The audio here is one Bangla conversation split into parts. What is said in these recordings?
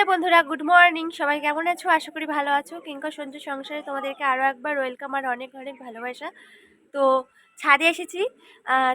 হ্যালো বন্ধুরা, গুড মর্নিং। সবাই কেমন আছো? আশা করি ভালো আছো। কিংকা সঞ্জু সংসারে তোমাদেরকে আরও একবার ওয়েলকাম আর অনেক অনেক ভালোবাসা। তো ছাদে এসেছি।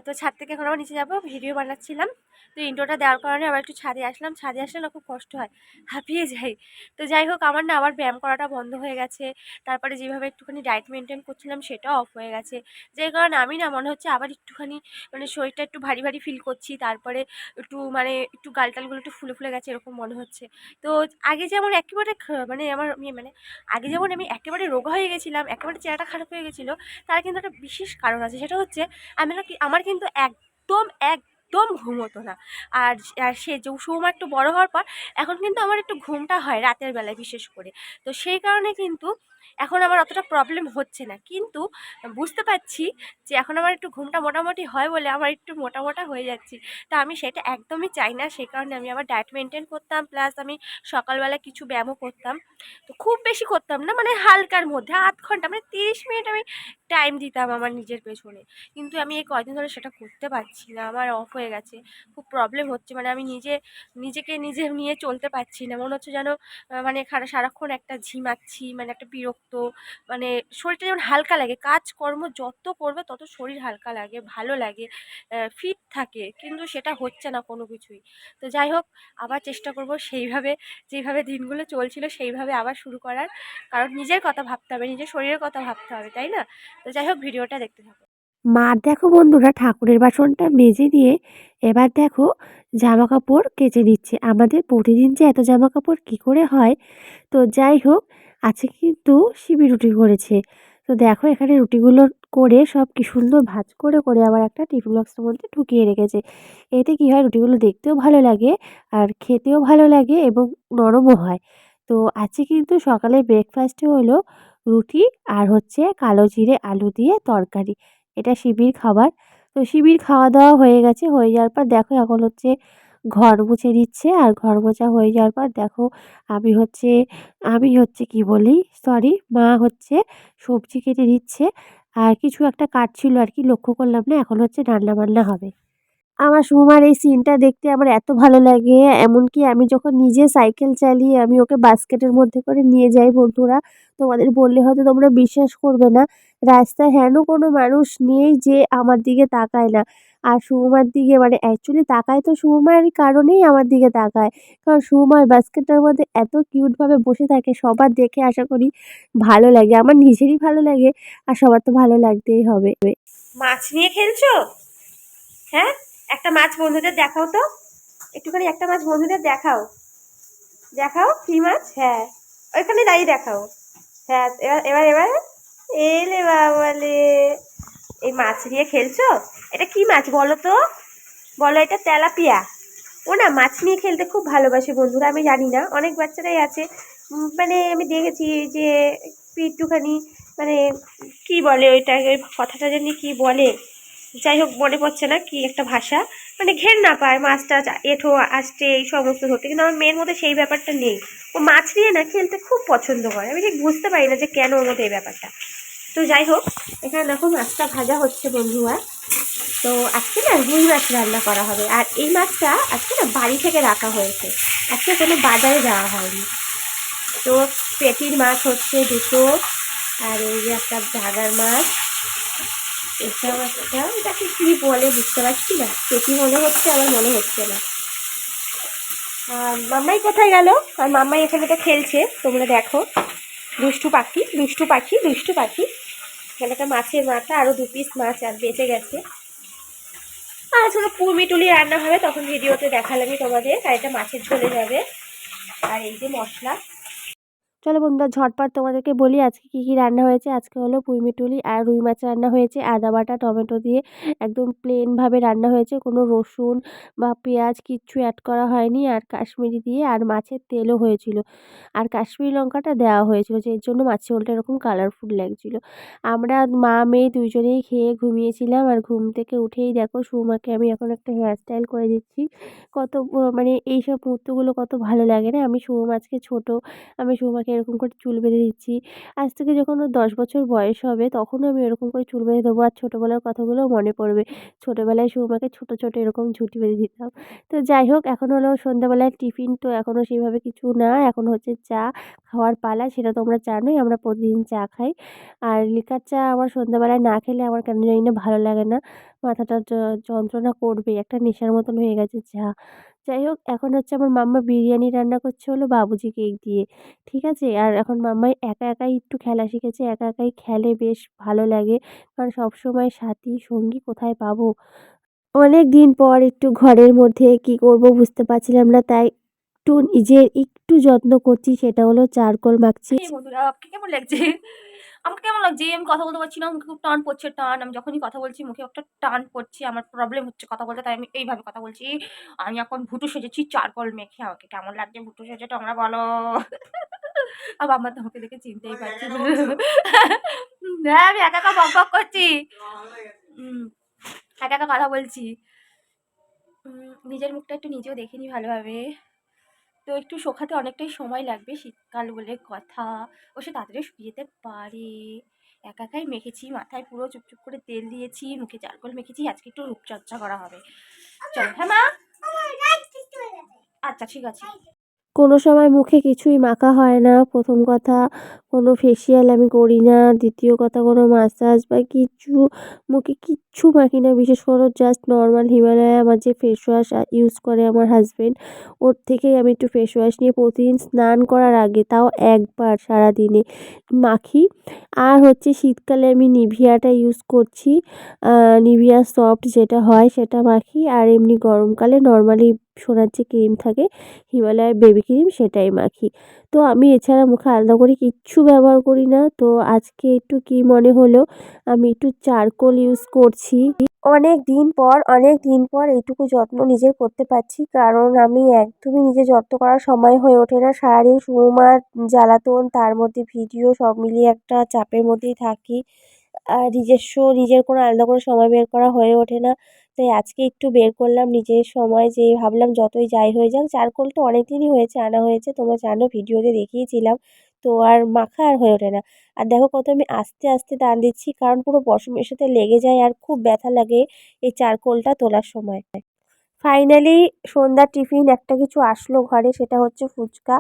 তো ছাদ থেকে এখন আমার নিচে যাব, ভিডিও বানাচ্ছিলাম। তো ইন্ট্রোটা দেওয়ার কারণে আবার একটু ছাদে আসলাম। ছাদে আসলে না খুব কষ্ট হয়, হাঁপিয়ে যাই। তো যাই হোক, আমার না আবার ব্যায়াম করাটা বন্ধ হয়ে গেছে। তারপরে যেভাবে একটুখানি ডায়েট মেনটেন করছিলাম, সেটাও অফ হয়ে গেছে। যে কারণে আমি না মনে হচ্ছে আবার একটুখানি মানে শরীরটা একটু ভারী ভারী ফিল করছি। তারপরে একটু মানে একটু গালটালগুলো একটু ফুলে ফুলে গেছে এরকম মনে হচ্ছে। তো আগে যেমন একেবারে মানে আমার ইয়ে মানে আগে যেমন আমি একেবারে রোগা হয়ে গেছিলাম, একেবারে চেহারাটা খারাপ হয়ে গেছিল, তার কিন্তু একটা বিশেষ কারণ আছে। সেটা হচ্ছে, আমি আমার কিন্তু একদম একদম ঘুম হতো না। আর সে যে সুমা একটু বড় হওয়ার পর, এখন কিন্তু আমার একটু ঘুমটা হয় রাতের বেলায় বিশেষ করে। তো সেই কারণে কিন্তু এখন আমার অতটা প্রবলেম হচ্ছে না। কিন্তু বুঝতে পারছি যে এখন আমার একটু ঘুমটা মোটামুটি হয় বলে আমার একটু মোটা মোটা হয়ে যাচ্ছি। তা আমি সেটা একদমই চাই না সেই কারণে আমি আবার ডায়েট মেনটেন করতাম প্লাস আমি সকালবেলা কিছু ব্যায়ামও করতাম। তো খুব বেশি করতাম না মানে হালকার মধ্যে আধ ঘণ্টা মানে তিরিশ মিনিট আমি টাইম দিতাম আমার নিজের পেছনে। কিন্তু আমি এই কয়দিন ধরে সেটা করতে পারছি না, আমার অফ হয়ে গেছে। খুব প্রবলেম হচ্ছে মানে আমি নিজে, নিজেকে নিজে নিয়ে চলতে পারছি না। মনে হচ্ছে যেন মানে সারাক্ষণ একটা ঝিমাচ্ছি মানে একটা বিরক্ত মানে শরীরটা যেমন হালকা লাগে, কাজকর্ম যত করবে তত শরীর হালকা লাগে, ভালো লাগে ফিট থাকে, কিন্তু সেটা হচ্ছে না কোনো কিছুই। তো যাই হোক, আবার চেষ্টা করব সেইভাবে, যেভাবে দিনগুলো চলছিল সেইভাবে আবার শুরু করার। কারণ নিজের কথা ভাবতে হবে, নিজের শরীরের কথা ভাবতে হবে, তাই না? তো যাই হোক, ভিডিওটা দেখতে থাকো। মার দেখো বন্ধুরা, ঠাকুরের বাসনটা মেজে দিয়ে এবার দেখো জামা কাপড় কেচে দিচ্ছে। আমাদের প্রতিদিন যে এত জামা কাপড় কী করে হয়? তো যাই হোক আজকে কিন্তু শিবি রুটি করেছে। তো দেখো এখানে রুটিগুলো করে সব কি সুন্দর ভাজ করে করে আবার একটা টিফিন বক্সের মধ্যে ঢুকিয়ে রেখেছে। এতে কি হয়, রুটিগুলো দেখতেও ভালো লাগে আর খেতেও ভালো লাগে এবং নরমও হয়। তো আজকে কিন্তু সকালে ব্রেকফাস্টে হলো রুটি আর হচ্ছে কালো জিরে আলু দিয়ে তরকারি। এটা শিবির খাবার। তো শিবির খাওয়া দাওয়া হয়ে গেছে, হয়ে যাওয়ার পর দেখো এখন হচ্ছে ঘর মুছে দিচ্ছে। আর ঘর মোছা হয়ে যাওয়ার পর দেখো, আমি হচ্ছে আমি হচ্ছে কি বলি? সরি মা হচ্ছে সবজি কেটে দিচ্ছে আর কিছু একটা কাটছিল আর কি, লক্ষ্য করলাম না, এখন হচ্ছে রান্না বান্না হবে। আমার সুমার এই সিনটা দেখতে আমার এত ভালো লাগে। এমনকি আমি যখন নিজে সাইকেল চালিয়ে আমি ওকে বাস্কেটের মধ্যে করে নিয়ে যাই বন্ধুরা, তোমাদের বললে হয়তো তোমরা বিশ্বাস করবে না। রাস্তায় হেন কোনো মানুষ নেই যে আমার দিকে তাকায় না। আর সুমার দিকে মানে অ্যাকচুয়ালি তাকায় তো সুমার কারণেই আমার দিকে তাকায়। কারণ সুমার বাস্কেটটার মধ্যে এত কিউটভাবে বসে থাকে, সবার দেখে আশা করি ভালো লাগে, আমার নিজেরই ভালো লাগে আর সবার তো ভালো লাগতেই হবে। মাছ নিয়ে খেলছো? হ্যাঁ? একটা মাছ বন্ধুদের দেখাও তো। একটুখানি একটা মাছ বন্ধুদের দেখাও। দেখাও? কি মাছ? হ্যাঁ। ওইখানে দাঁড়িয়ে দেখাও। হ্যাঁ এবার এবার এবার। এলে বাবালে। এই মাছ নিয়ে খেলছো? এটা কি মাছ বলো তো? বলো, এটা তেলাপিয়া। ও না, মাছ নিয়ে খেলতে খুব ভালোবাসে বন্ধুরা, আমি জানি না। অনেক বাচ্চারাই আছে। মানে আমি দেখেছি যে একটুখানি মানে কি বলে ওইটাকে কথাটা জানি কি বলে। যাই হোক, মনে পড়ছে না কি একটা ভাষা। মানে ঘের না পায় মাছটা এঠো আসছে, এই সমস্ত ধরতে কিন্তু আমার মেয়ের মধ্যে সেই ব্যাপারটা নেই। ও মাছ নিয়ে না খেলতে খুব পছন্দ করে। আমি ঠিক বুঝতে পারি না যে কেন ওর মধ্যে এই ব্যাপারটা। তো যাই হোক এখানে দেখো মাছটা ভাজা হচ্ছে বন্ধুরা তো আজকে না রুই মাছ রান্না করা হবে। আর এই মাছটা আজকে না বাড়ি থেকে রাখা হয়েছে। আজকে কোনো বাজারে যাওয়া হয়নি। তো পেটির মাছ হচ্ছে দুটো, আর এই যে একটা ভাগার মাছ এসব একটা এটাকে কী বলে বুঝতে পারছি না। পেটি মনে হচ্ছে, আমার মনে হচ্ছে না। আর মাম্মাই কোথায় গেল? আর মাম্মাই এখানে তো খেলছে, তোমরা দেখো। দুষ্টু পাখি দুষ্টু পাখি দুষ্টু পাখি। এখানে একটা মাছের মাথা আরও দু পিস মাছ আর বেঁচে গেছে। আর শুধু পুরমি টুলি রান্না হবে, তখন ভিডিওতে দেখালামই তোমাদের, আর এটা মাছের ঝোলে যাবে আর এই যে মশলা। চলো বন্ধুরা ঝটপট তোমাদেরকে বলি আজকে কী কী রান্না হয়েছে। আজকে হলো পুঁইমিটুলি আর রুই মাছ রান্না হয়েছে। আদা বাটা, টমেটো দিয়ে একদম প্লেনভাবে রান্না হয়েছে। কোনো রসুন বা পেঁয়াজ কিচ্ছু অ্যাড করা হয়নি। আর কাশ্মীরি দিয়ে আর মাছের তেলও হয়েছিল। আর কাশ্মীরি লঙ্কাটা দেওয়া হয়েছিল। যে এর জন্য মাছের ঝোলটা এরকম কালারফুল লাগছিল। আমরা মা, মেয়ে দুইজনেই খেয়ে ঘুমিয়েছিলাম। আর ঘুম থেকে উঠেই দেখো সুমাকে আমি এখন একটা হেয়ারস্টাইল করে দিচ্ছি। কত মানে এইসব মুহূর্তগুলো কত ভালো লাগে না? আমি সুম আজকে ছোটো, আমি সুমাকে এরকম করে চুল বেঁধে দিচ্ছি। আজ থেকে যখন ওর দশ বছর বয়স হবে, তখনও আমি এরকম করে চুল বেঁধে দেবো। আর ছোটোবেলার কথাগুলোও মনে পড়বে। ছোটোবেলায় সুমাকে ছোটো ছোটো এরকম ঝুঁটি বেঁধে দিতাম। তো যাই হোক, এখন হলো সন্ধ্যাবেলায় টিফিন। তো এখনও সেইভাবে কিছু না। এখন হচ্ছে চা খাওয়ার পালা, সেটা তোমরা জানোই। আমরা প্রতিদিন চা খাই। আর লিকার চা আমার সন্ধ্যাবেলায় না খেলে আমার কেন জানি না ভালো লাগে না। মাথাটা যন্ত্রণা করবে একটা নেশার মতন হয়ে গেছে চা। যাই হোক, এখন হচ্ছে আমার মাম্মা বিরিয়ানি রান্না করছে হলো বাবুজি কেক দিয়ে, ঠিক আছে? আর এখন মাম্মাই একা একাই একটু খেলা শিখেছে, একা একাই খেলে বেশ ভালো লাগে। কারণ সবসময় সাথী, সঙ্গী কোথায় পাবো? অনেক দিন পর একটু ঘরের মধ্যে কি করব বুঝতে পারছিলাম না, তাই একটু নিজের একটু যত্ন করছি, সেটা হলো চারকোল মাখছি। কেমন লাগছে? আমাকে কেমন লাগছে? আমি কথা বলতে পারছি না মুখে খুব টান পড়ছে টান। আমি যখনই কথা বলছি মুখে একটা টান পড়ছে আমার প্রবলেম হচ্ছে কথা বলতে তাই আমি এইভাবে কথা বলছি। আমি এখন ভুটু সেজেছি চারকোল মেখে আমাকে। কেমন লাগছে ভুটু সেজে তোমরা বলো। আর আমার তোমাকে দেখে চিনতেই পারছি। হ্যাঁ আমি একা একা বক বক করছি। একা একা কথা বলছি। নিজের মুখটা একটু নিজেও দেখিনি ভালোভাবে। তো একটু শোকাতে অনেকটাই সময় লাগবে শীতকাল বলে কথা। ও সে তাড়াতাড়ি শুকিয়ে যেতে পারে। একা একাই মেখেছি, মাথায় পুরো চুপচুপ করে তেল দিয়েছি, মুখে চারকোল মেখেছি, আজকে একটু রূপচর্চা করা হবে। চলো হ্যাঁ মা? আচ্ছা ঠিক আছে। কোনো সময় মুখে কিছুই মাখা হয় না, প্রথম কথা। কোনো ফেসিয়াল আমি করি না। দ্বিতীয় কথা, কোনো মাসাজ বা কিছু, মুখে কিচ্ছু মাখি না। বিশেষ করে জাস্ট নর্মাল হিমালয়া আমার যে ফেস ওয়াশ ইউজ করে আমার হাজব্যান্ড ওর থেকেই আমি একটু ফেস ওয়াশ নিয়ে প্রতিদিন স্নান করার আগে তাও একবার সারাদিনে মাখি। আর হচ্ছে শীতকালে আমি নিভিয়াটা ইউজ করছি নিভিয়া সফট যেটা হয় সেটা মাখি। আর এমনি গরমকালে নর্মালি সোনার যে ক্রিম থাকে, হিমালয়ের বেবি ক্রিম সেটাই মাখি। তো আমি এছাড়া মুখে আলাদা করে কিচ্ছু ব্যবহার করি না। তো আজকে একটু কি মনে হলো, আমি একটু চারকোল ইউজ করছি। অনেক দিন পর, অনেক দিন পর এইটুকু যত্ন নিজের করতে পারছি, কারণ আমি একদমই নিজের যত্ন করার সময় হয়ে ওঠে না। সারাদিন সুমার জ্বালাতন, তার মধ্যে ভিডিও সব মিলিয়ে একটা চাপের মধ্যেই থাকি। আর নিজস্ব, নিজের কোনো আলাদা করে সময় বের করা হয়ে ওঠে না। তাই আজকে একটু বের করলাম নিজের সময়, যে ভাবলাম যতই যাই হয়ে যাক চারকোল তো অনেক দিনই হয়েছে, আনা হয়েছে, তোমরা জানো ভিডিওতে দেখিয়েছিলাম, তো আর মাখা আর হয়ে ওঠে না। আর দেখো কত আমি আস্তে আস্তে টান দিচ্ছি, কারণ পুরো পশমের সাথে লেগে যায় আর খুব ব্যথা লাগে এই চারকোলটা তোলার সময়। ফাইনালি সন্ধ্যার টিফিন, একটা কিছু আসলো ঘরে, সেটা হচ্ছে ফুচকা।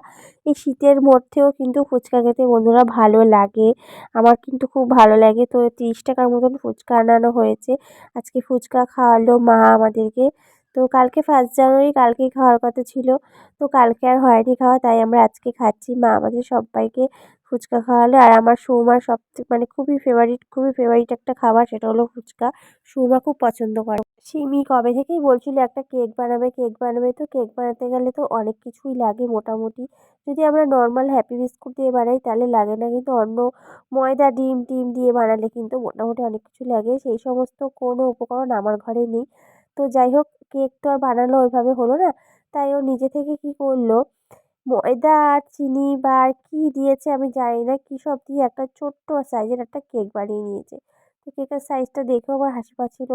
এই শীতের মধ্যেও কিন্তু ফুচকা খেতে বন্ধুরা ভালো লাগে। আমার কিন্তু খুব ভালো লাগে। তো তিরিশ টাকার মতন ফুচকা আনানো হয়েছে। আজকে ফুচকা খাওয়ালো মা আমাদেরকে। তো কালকে ফার্স্ট জানুয়ারি কালকেই খাওয়ার কথা ছিল। তো কালকে আর হয়নি খাওয়া, তাই আমরা আজকে খাচ্ছি। মা আমাদের সবাইকে ফুচকা খাওয়ালো। আর আমার সৌমার সব মানে খুবই ফেভারিট খুবই ফেভারিট একটা খাবার সেটা হলো ফুচকা। সৌমা খুব পছন্দ করে। সিমি কবে থেকেই বলছিল একটা কেক বানাবে কেক বানাবে। তো কেক বানাতে গেলে তো অনেক কিছুই লাগে মোটামুটি। যদি আমরা নর্মাল হ্যাপি বিস্কুট দিয়ে বানাই, তাহলে লাগে না। কিন্তু অন্য ময়দা, ডিম, টিম দিয়ে বানালে কিন্তু মোটামুটি অনেক কিছু লাগে। সেই সমস্ত কোনো উপকরণ আমার ঘরে নেই। তো যাই হোক কেক তো আর বানানো ওইভাবে হলো না। তাই ও নিজে থেকে কী করল? ময়দা আর চিনি বা আর কী দিয়েছে আমি জানি না, কী সব দিয়ে একটা ছোট্ট সাইজের একটা কেক বানিয়ে নিয়েছে। তো কেকের সাইজটা দেখেও আমার হাসি পাচ্ছিল।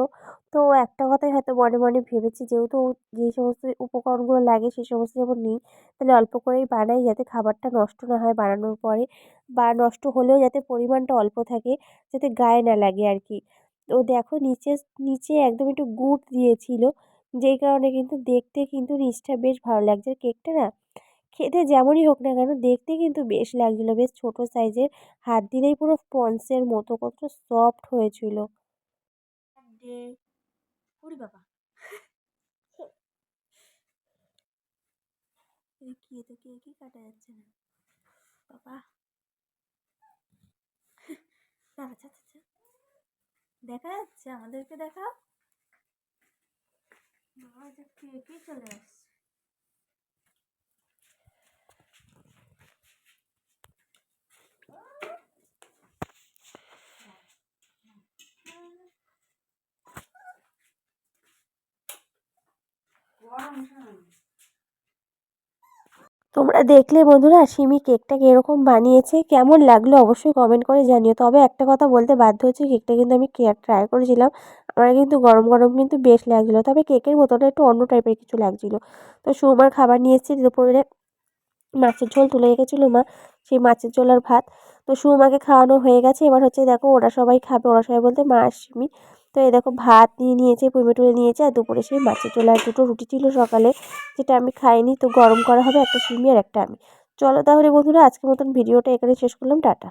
তো একটা কথাই হয়তো মনে মনে ভেবেছি, যেহেতু যেই সমস্ত উপকরণগুলো লাগে সেই সমস্ত যেমন নিই, তাহলে অল্প করেই বানাই যাতে খাবারটা নষ্ট না হয় বানানোর পরে বা নষ্ট হলেও যাতে পরিমাণটা অল্প থাকে, যাতে গায়ে না লাগে আর কি। তো দেখো নিচে নিচে একদম একটু গুড় দিয়েছিল। যেই কারণে কিন্তু দেখতে কিন্তু নিচটা বেশ ভালো লাগছে। কেকটা না খেতে যেমনই হোক না কেন দেখতে কিন্তু বেশ লাগছিল। বেশ ছোটো সাইজের, হাত দিলেই পুরো স্পঞ্জের মতো কত সফট হয়েছিল। বাবা। বাবা। দেখা যাচ্ছে আমাদেরকে দেখা বাবা যে কেকই চলে আসছে? তোমরা দেখলে বন্ধুরা, সিমি কেকটা কীরকম বানিয়েছে, কেমন লাগল অবশ্যই কমেন্ট করে জানিও। তবে একটা কথা বলতে বাধ্য হচ্ছে, কেকটা কিন্তু আমি ট্রাই করেছিলাম, আমার কিন্তু গরম গরম কিন্তু বেশ লাগছিল। তবে কেকের মতনটা একটু অন্য টাইপের কিছু লাগছিল। তো সৌমার খাবার নিয়ে এসেছি দুপুরে মাছের ঝোল তুলে রেখেছিল মা, সেই মাছের ঝোল আর ভাত। তো সুমাকে খাওয়ানো হয়ে গেছে, এবার হচ্ছে দেখো ওরা সবাই খাবে, ওরা সবাই বলতে মা আসমি তো এই দেখো ভাত নিয়ে নিয়েছে পুমি টুলে নিয়েছে, আর দুপুরে সেই মাছের চলে আর দুটো রুটি ছিল সকালে, যেটা আমি খাইনি, তো গরম করা হবে একটা সিমি আর একটা আমি। চলো তাহলে বন্ধুরা, আজকের মতন ভিডিওটা এখানে শেষ করলাম, টাটা।